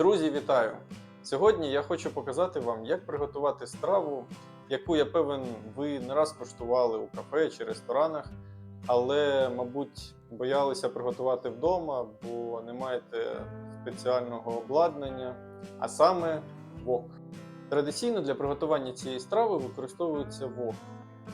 Друзі, вітаю! Сьогодні я хочу показати вам, як приготувати страву, яку я певен, ви не раз коштували у кафе чи ресторанах, але, мабуть, боялися приготувати вдома, бо не маєте спеціального обладнання, а саме вок. Традиційно для приготування цієї страви використовується вок.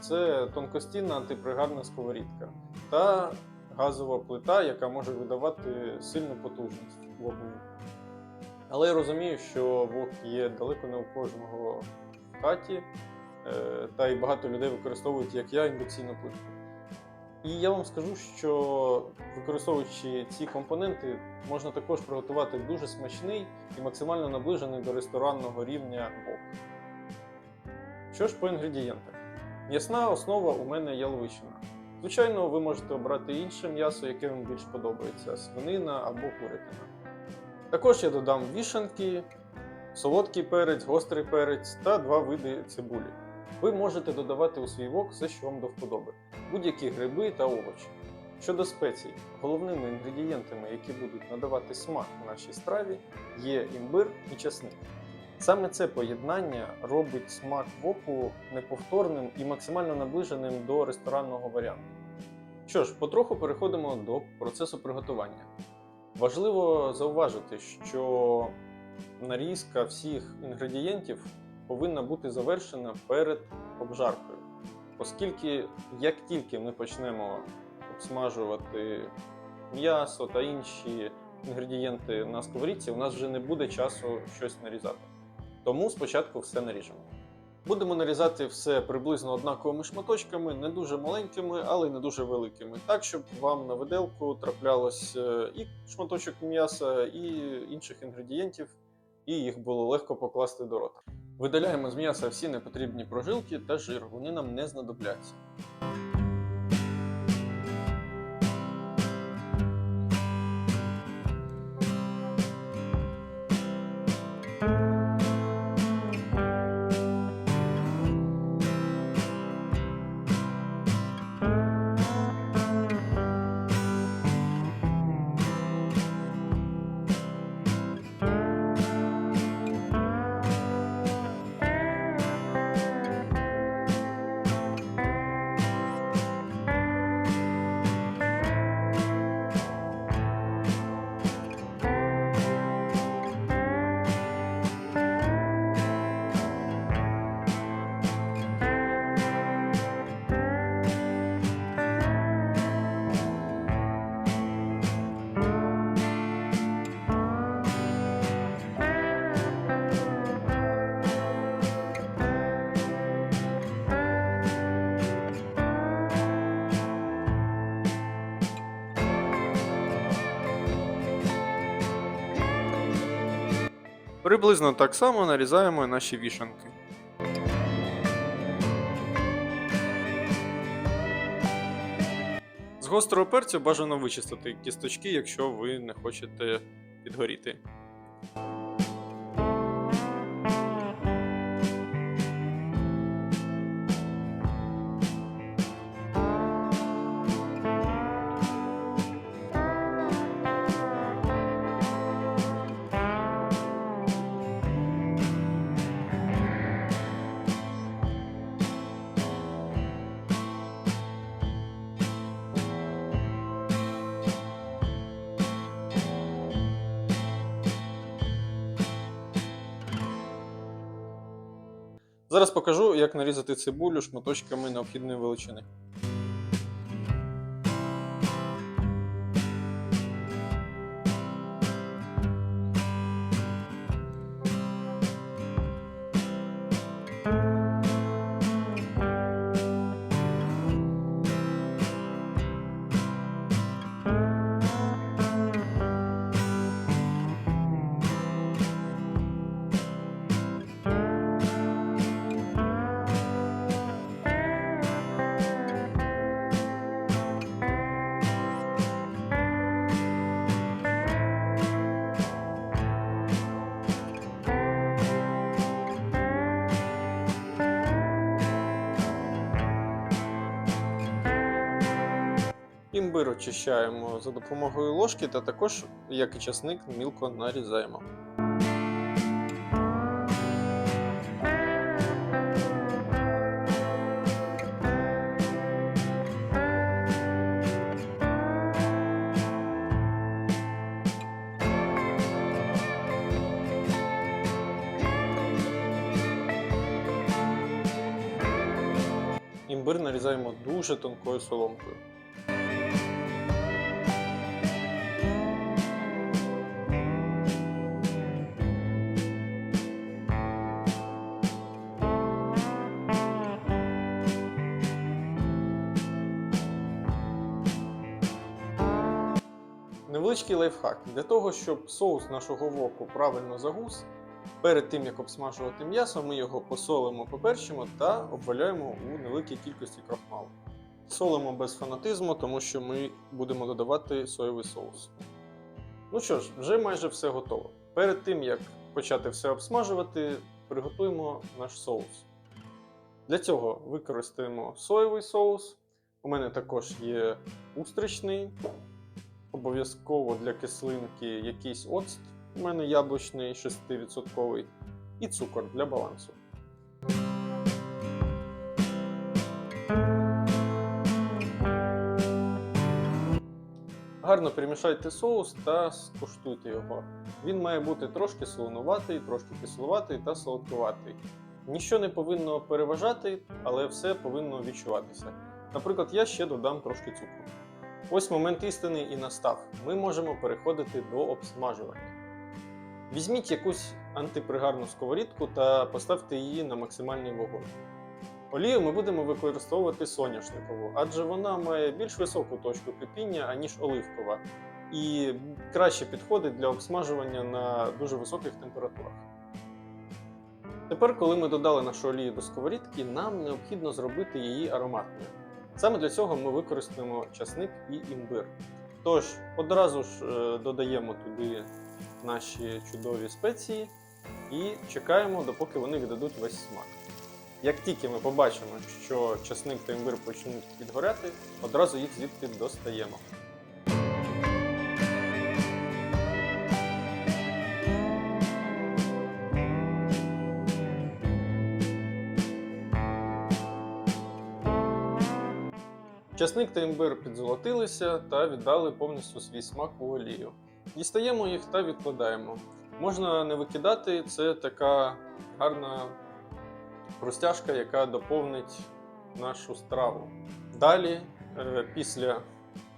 Це тонкостінна антипригарна сковорідка та газова плита, яка може видавати сильну потужність в вогню. Але я розумію, що вок є далеко не у кожного в хаті, е, та й багато людей використовують, як я, індукційну плитку. І я вам скажу, що використовуючи ці компоненти, можна також приготувати дуже смачний і максимально наближений до ресторанного рівня вок. Що ж по інгредієнтах? М'ясна основа у мене яловичина. Звичайно, ви можете обрати інше м'ясо, яке вам більш подобається: свинина або курятина. Також я додам вішанки, солодкий перець, гострий перець та два види цибулі. Ви можете додавати у свій вок все, що вам до вподоби, будь-які гриби та овочі. Щодо спецій, головними інгредієнтами, які будуть надавати смак нашій страві, є імбир і часник. Саме це поєднання робить смак воку неповторним і максимально наближеним до ресторанного варіанту. Що ж, потроху переходимо до процесу приготування. Важливо зауважити, що нарізка всіх інгредієнтів повинна бути завершена перед обжаркою, оскільки як тільки ми почнемо обсмажувати м'ясо та інші інгредієнти на сковорідці, у нас вже не буде часу щось нарізати. Тому спочатку все наріжемо. Будемо нарізати все приблизно однаковими шматочками, не дуже маленькими, але й не дуже великими, так щоб вам на виделку траплялось е, і шматочок м'яса, і інших інгредієнтів, і їх було легко покласти до рота. Видаляємо з м'яса всі непотрібні прожилки та жир, вони нам не знадобляться. Приблизно так само нарізаємо наші вішанки. З гострого перцю бажано вичистити кісточки, якщо ви не хочете підгоріти. Зараз покажу, як нарізати цибулю шматочками необхідної величини. Імбир очищаємо за допомогою ложки, та також, як і часник, мілко нарізаємо. Імбир нарізаємо дуже тонкою соломкою. Невеличкий лайфхак. Для того, щоб соус нашого воку правильно загус, перед тим як обсмажувати м'ясо, ми його посолимо, поперчимо та обваляємо у невеликій кількості крахмалу. Солимо без фанатизму, тому що ми будемо додавати соєвий соус. Ну що ж, вже майже все готово. Перед тим як почати все обсмажувати, приготуємо наш соус. Для цього використаємо соєвий соус. У мене також є устричний, обов'язково для кислинки якийсь оцт. У мене яблучний 6%. І цукор для балансу. Гарно перемішайте соус та скуштуйте його. Він має бути трошки солонуватий, трошки кисловатий та солодкуватий. Ніщо не повинно переважати, але все повинно відчуватися. Наприклад, я ще додам трошки цукру. Ось момент істини і настав. Ми можемо переходити до обсмажування. Візьміть якусь антипригарну сковорідку та поставте її на максимальний вогонь. Олію ми будемо використовувати соняшникову, адже вона має більш високу точку кипіння, аніж оливкова, і краще підходить для обсмажування на дуже високих температурах. Тепер, коли ми додали нашу олію до сковорідки, нам необхідно зробити її ароматною. Саме для цього ми використаємо часник і імбир. Тож, одразу ж е, додаємо туди наші чудові спеції і чекаємо, допоки вони віддадуть весь смак. Як тільки ми побачимо, що часник та імбир почнуть підгоряти, одразу їх звідти достаємо. Часник та імбир підзолотилися та віддали повністю свій смак у олію. Дістаємо їх та відкладаємо. Можна не викидати, це така гарна розтяжка, яка доповнить нашу страву. Далі, е, після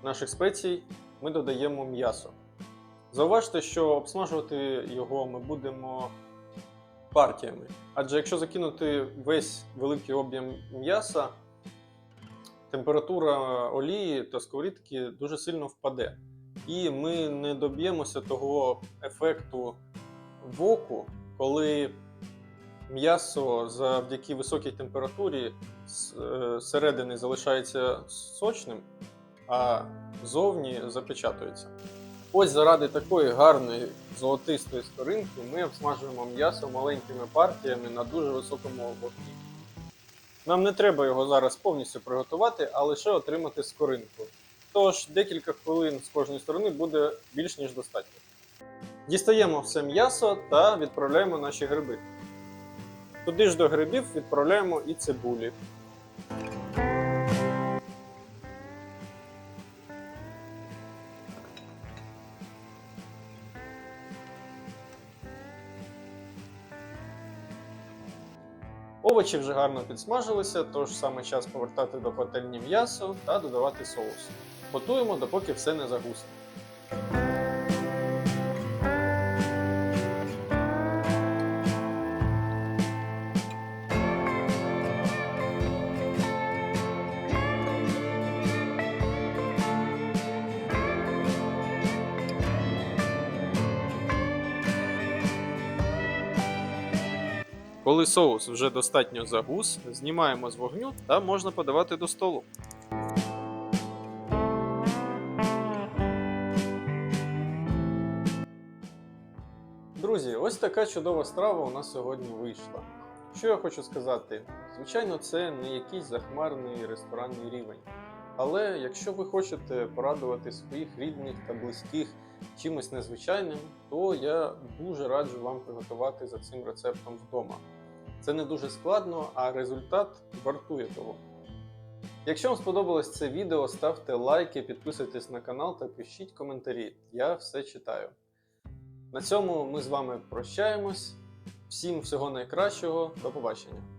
наших спецій, ми додаємо м'ясо. Зауважте, що обсмажувати його ми будемо партіями. Адже якщо закинути весь великий об'єм м'яса, температура олії та сковорідки дуже сильно впаде. І ми не доб'ємося того ефекту воку, коли м'ясо завдяки високій температурі з е, залишається сочним, а зовні запечатується. Ось заради такої гарної золотистої скоринки ми обсмажуємо м'ясо маленькими партіями на дуже високому вогні. Нам не треба його зараз повністю приготувати, а лише отримати скоринку. Тож декілька хвилин з кожної сторони буде більш ніж достатньо. Дістаємо все м'ясо та відправляємо наші гриби. Туди ж до грибів відправляємо і цибулі. Овочі вже гарно підсмажилися, тож саме час повертати до пательні м'ясо та додавати соус. Готуємо, допоки все не загусне. Коли соус вже достатньо загус, знімаємо з вогню та можна подавати до столу. Друзі, ось така чудова страва у нас сьогодні вийшла. Що я хочу сказати? Звичайно, це не якийсь захмарний ресторанний рівень. Але якщо ви хочете порадувати своїх рідних та близьких чимось незвичайним, то я дуже раджу вам приготувати за цим рецептом вдома. Це не дуже складно, а результат вартує того. Якщо вам сподобалось це відео, ставте лайки, підписуйтесь на канал та пишіть коментарі. Я все читаю. На цьому ми з вами прощаємось. Всім всього найкращого, до побачення!